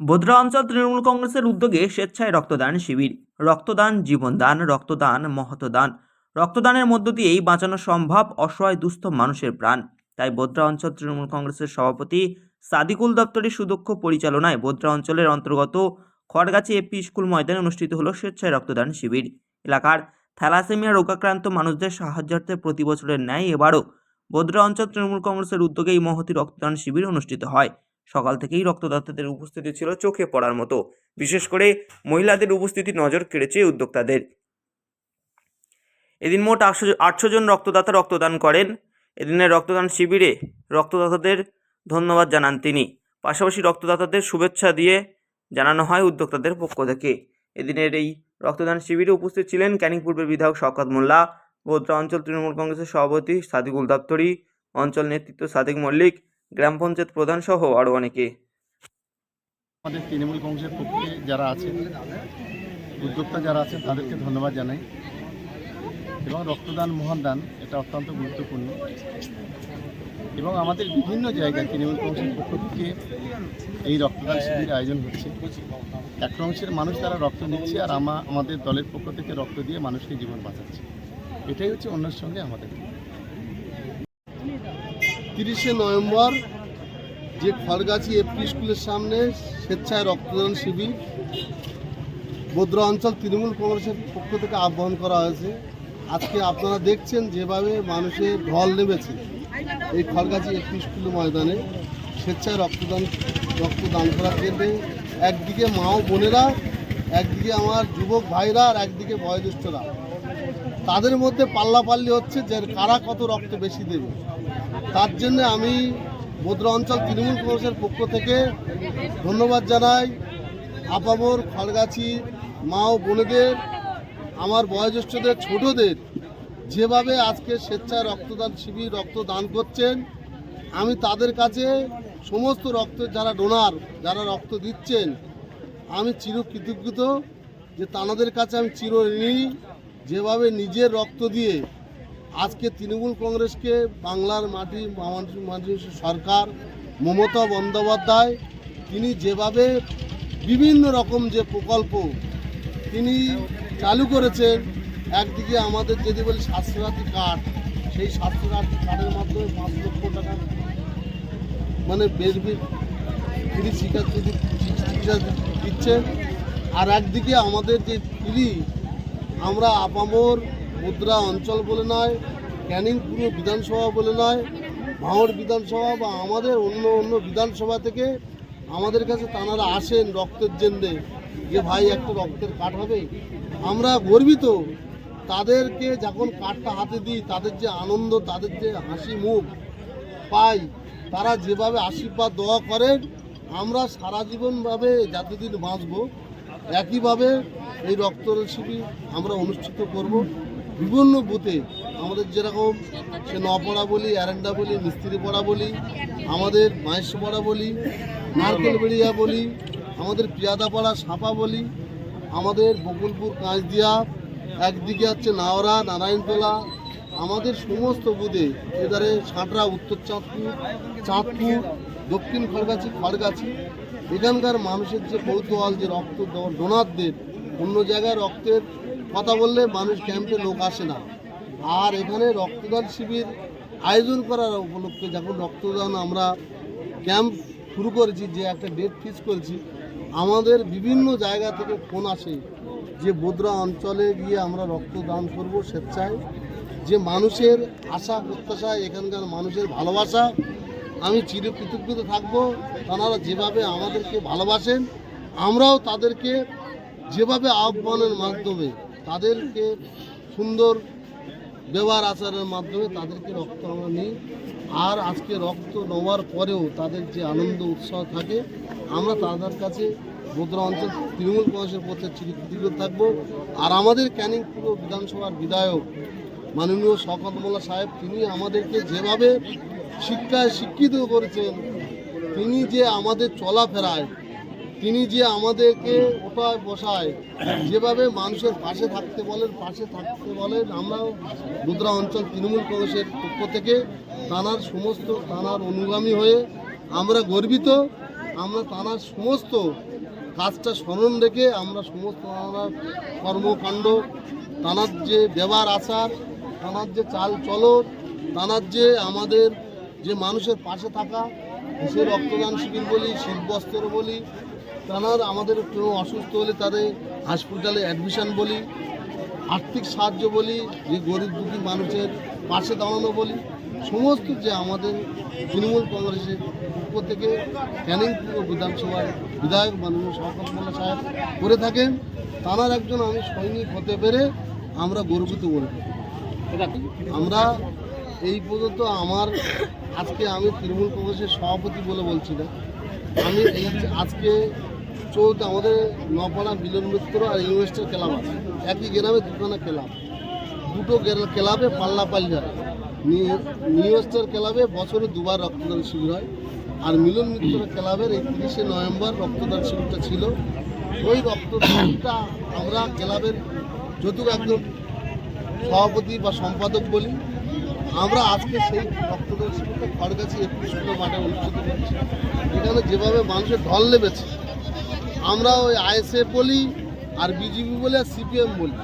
বোদরা অঞ্চল তৃণমূল কংগ্রেসের উদ্যোগে স্বেচ্ছায় রক্তদান শিবির। রক্তদান, জীবনদান, রক্তদান, মহতদান। রক্তদানের মধ্য দিয়েই বাঁচানো সম্ভব অসহায় দুস্থ মানুষের প্রাণ। তাই বোদ্রা অঞ্চল তৃণমূল কংগ্রেসের সভাপতি সাদিকুল দপ্তরের সুদক্ষ পরিচালনায় বোদ্রা অঞ্চলের অন্তর্গত খড়গাছি এপি স্কুল ময়দানে অনুষ্ঠিত হলো স্বেচ্ছায় রক্তদান শিবির। এলাকার থ্যালাসেমিয়া রোগাক্রান্ত মানুষদের সাহায্যার্থে প্রতি বছরের ন্যায় এবারও বোদ্রা অঞ্চল তৃণমূল কংগ্রেসের উদ্যোগে এই মহতি রক্তদান শিবির অনুষ্ঠিত হয়। সকাল থেকেই রক্তদাতাদের উপস্থিতি ছিল চোখে পড়ার মতো। বিশেষ করে মহিলাদের উপস্থিতি নজর কেড়েছে উদ্যোক্তাদের। এদিন মোট আটশো আটশো জন রক্তদাতা রক্তদান করেন। এদিনের রক্তদান শিবিরে রক্তদাতাদের ধন্যবাদ জানান তিনি। পাশাপাশি রক্তদাতাদের শুভেচ্ছা দিয়ে জানানো হয় উদ্যোক্তাদের পক্ষ থেকে। এদিনের এই রক্তদান শিবিরে উপস্থিত ছিলেন ক্যানিং পূর্বের বিধায়ক শওকত মোল্লা গোদ্রা অঞ্চল তৃণমূল কংগ্রেসের সভাপতি সাদিকুল দপ্তরি, অঞ্চল নেতৃত্ব সাদিক মল্লিক গ্রাম পঞ্চায়েত প্রধান সহ আরও অনেকে। আমাদের তৃণমূল কংগ্রেসের পক্ষে যারা আছেন উদ্যোক্তা যারা আছেন তাদেরকে ধন্যবাদ জানাই। এবং রক্তদান মহাদান এটা অত্যন্ত গুরুত্বপূর্ণ। এবং আমাদের বিভিন্ন জায়গায় তৃণমূল কংগ্রেসের পক্ষ থেকে এই রক্তদান শিবির আয়োজন হচ্ছে। এক অংশের মানুষ তারা রক্ত নিচ্ছে আর আমা আমাদের দলের পক্ষ থেকে রক্ত দিয়ে মানুষকে জীবন বাঁচাচ্ছে। এটাই হচ্ছে অন্যের সঙ্গে আমাদের। তিরিশে নভেম্বর যে খড়গাছি এপি স্কুলের সামনে স্বেচ্ছায় রক্তদান শিবির, বদ্রা অঞ্চল তৃণমূল কংগ্রেসের পক্ষ থেকে আহ্বান করা হয়েছে। আজকে আপনারা দেখছেন যেভাবে মানুষের ঢল নেমেছে এই খড়গাছি এপি স্কুল ময়দানে। স্বেচ্ছায় রক্তদান রক্তদান করার কেন্দ্রে একদিকে মা ও বোনেরা, একদিকে আমার যুবক ভাইরা আর একদিকে বয়োজ্যেষ্ঠরা। তাদের মধ্যে পাল্লাপাল্লি হচ্ছে যে কারা কত রক্ত বেশি দেবে। তার জন্য আমি বদ্রা অঞ্চল তৃণমূল কংগ্রেসের পক্ষ থেকে ধন্যবাদ জানাই। আপামর খড়গাছি মা ও বোনেদের, আমার বয়োজ্যেষ্ঠদের, ছোটদের, যেভাবে আজকে স্বেচ্ছায় রক্তদান শিবির রক্তদান করছেন, আমি তাদের কাছে সমস্ত রক্তের যারা ডোনার যারা রক্ত দিচ্ছেন, আমি চির কৃতজ্ঞত যে তানাদের কাছে আমি চির ঋণী যেভাবে নিজের রক্ত দিয়ে আজকে তৃণমূল কংগ্রেসকে বাংলার মাটি মানুষের সরকার মমতা বন্দ্যোপাধ্যায়, তিনি যেভাবে বিভিন্ন রকম যে প্রকল্প তিনি চালু করেছেন, একদিকে আমাদের যদি বলি স্বাস্থ্যসাথী কার্ড, সেই স্বাস্থ্যসাথী কার্ডের মাধ্যমে পাঁচ লক্ষ টাকা মানে বেরবি ফ্রি চিকিৎসা চিকিৎসা দিচ্ছেন। আর একদিকে আমাদের যে ফ্রি, আমরা আপামর মুদ্রা অঞ্চল বলে নয় ক্যানিং পুরো বিধানসভা বলে নয়, ভাঙড় বিধানসভা বা আমাদের অন্য অন্য বিধানসভা থেকে আমাদের কাছে তানারা আসেন রক্তের জন্যে যে ভাই একটা রক্তের কার্ড হবে। আমরা গর্বিত। তাদেরকে যখন কার্ডটা হাতে দিই, তাদের যে আনন্দ, তাদের যে হাসি মুখ পাই, তারা যেভাবে আশীর্বাদ, দোয়া করেন, আমরা সারা জীবনভাবে যতদিন বাঁচব, একইভাবে এই রক্তদান শিবির আমরা অনুষ্ঠিত করব। বিভিন্ন বুথে আমাদের যেরকম সে নপড়া বলি, অ্যারেন্ডা বলি, মিস্ত্রি পড়া বলি, আমাদের মাহেশ পড়া বলি, নারকেল বেড়িয়া বলি, আমাদের পিয়াদাপাড়া সাপা বলি, আমাদের বকুলপুর কাঁচদিয়া, একদিকে হচ্ছে নাওরা, নারায়ণতলা, আমাদের সমস্ত বুধে এধারে সাঁতরা, উত্তর চাঁদপুর চাঁদপুর, দক্ষিণ খড়গাছি খড়গাছি, এখানকার মানুষের যে কৌতূহল, যে রক্ত ডোনারদের, অন্য জায়গায় রক্তের কথা বললে মানুষ ক্যাম্পে লোক আসে না। আর এখানে রক্তদান শিবির আয়োজন করার উপলক্ষে যখন রক্তদান আমরা ক্যাম্প শুরু করেছি, যে একটা ডেট ফিক্স করেছি, আমাদের বিভিন্ন জায়গা থেকে ফোন আসে যে বোদরা অঞ্চলে গিয়ে আমরা রক্তদান করব স্বেচ্ছায়। যে মানুষের আশা, প্রত্যাশা, এখানকার মানুষের ভালোবাসা, আমি চিরকৃতজ্ঞতা থাকব। তারা যেভাবে আমাদেরকে ভালোবাসেন, আমরাও তাদেরকে যেভাবে আহ্বানের মাধ্যমে তাদেরকে সুন্দর ব্যবহার আচারের মাধ্যমে তাদেরকে রক্ত আমরা নিই। আর আজকে রক্ত নেওয়ার পরেও তাদের যে আনন্দ উৎসাহ থাকে, আমরা তাদের কাছে বোদরা অঞ্চল তৃণমূল কংগ্রেসের পথে চিরকৃতজ্ঞ থাকব। আর আমাদের ক্যানিং পুরো বিধানসভার বিধায়ক মাননীয় শওকত মোল্লা সাহেব, তিনি আমাদেরকে যেভাবে শিক্ষায় শিক্ষিত করেছেন, তিনি যে আমাদের চলাফেরায় তিনি যে আমাদেরকে ওঠায় বসায়, যেভাবে মানুষের পাশে থাকতে বলেন, পাশে থাকতে বলেন, আমরাও মুদ্রা অঞ্চল তৃণমূল কংগ্রেসের পক্ষ থেকে তানার সমস্ত তানার অনুগামী হয়ে আমরা গর্বিত, আমরা তানার সমস্ত কাজটা স্মরণ রেখে আমরা সমস্ত তানার কর্মকাণ্ড তানার যে ব্যবহার আচার তানার যে চাল চলন তানার যে আমাদের যে মানুষের পাশে থাকা, সে রক্তদান শিবির বলি শীতবস্ত্র বলি তানার আমাদের কেউ অসুস্থ হলে তাদের হসপিটালে অ্যাডমিশন বলি, আর্থিক সাহায্য বলি, যে গরিব দুঃখী মানুষের পাশে দাঁড়ানো বলি, সমস্ত যে আমাদের তৃণমূল কংগ্রেসের পক্ষ থেকে ক্যানিং পূর্ব বিধানসভার বিধায়ক মাননীয় শওকত মোল্লা সাহেব করে থাকেন তাঁর একজন আমি সৈনিক হতে পেরে আমরা গর্বিত বলে থাকি। আমরা এই পর্যন্ত আমার আজকে আমি তৃণমূল কংগ্রেসের সভাপতি বলে বলছি না আমি আজকে চৌদ্দ আমাদের নপাড়া মিলন মিত্র আর ইউনিভার্সিটির ক্লাব আছে। একই গ্রামে দুখানা ক্লাব। দুটো ক্লাবে পাল্লা পাল্লা নিউস্টার ক্লাবে বছরে দুবার রক্তদান শিবির হয় আর মিলন মিত্র ক্লাবের এই তিরিশে নভেম্বর রক্তদান শিবিরটা ছিল। ওই রক্তদানটা আমরা ক্লাবের যদিও একজন সভাপতি বা সম্পাদক বলি। আমরা আজকে সেই রক্তদান শিবিরটা খড়গাছি কিলো মাঠে অনুষ্ঠিত করছি। এখানে যেভাবে মানুষের ঢল নেমেছে আমরা ওই আইএসএফ বলি আর বিজেপি বলি আর সিপিএম বলি।